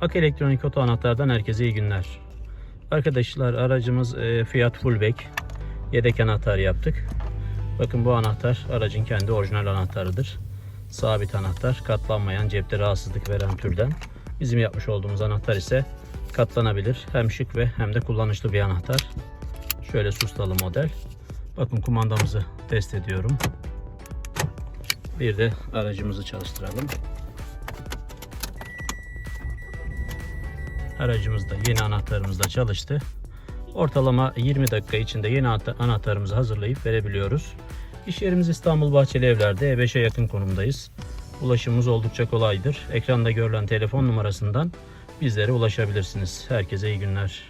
Ak Elektronik Oto Anahtar'dan herkese iyi günler. Arkadaşlar aracımız e, Fiat Fullback. Yedek anahtar yaptık. Bakın bu anahtar aracın kendi orijinal anahtarıdır. Sabit anahtar, katlanmayan, cepte rahatsızlık veren türden. Bizim yapmış olduğumuz anahtar ise katlanabilir. Hem şık ve hem de kullanışlı bir anahtar. Şöyle sustalı model. Bakın kumandamızı test ediyorum. Bir de aracımızı çalıştıralım. Aracımız da yeni anahtarımız da çalıştı. Ortalama 20 dakika içinde yeni anahtar- anahtarımızı hazırlayıp verebiliyoruz. İş yerimiz İstanbul Bahçeli Evler'de E5'e yakın konumdayız. Ulaşımımız oldukça kolaydır. Ekranda görülen telefon numarasından bizlere ulaşabilirsiniz. Herkese iyi günler.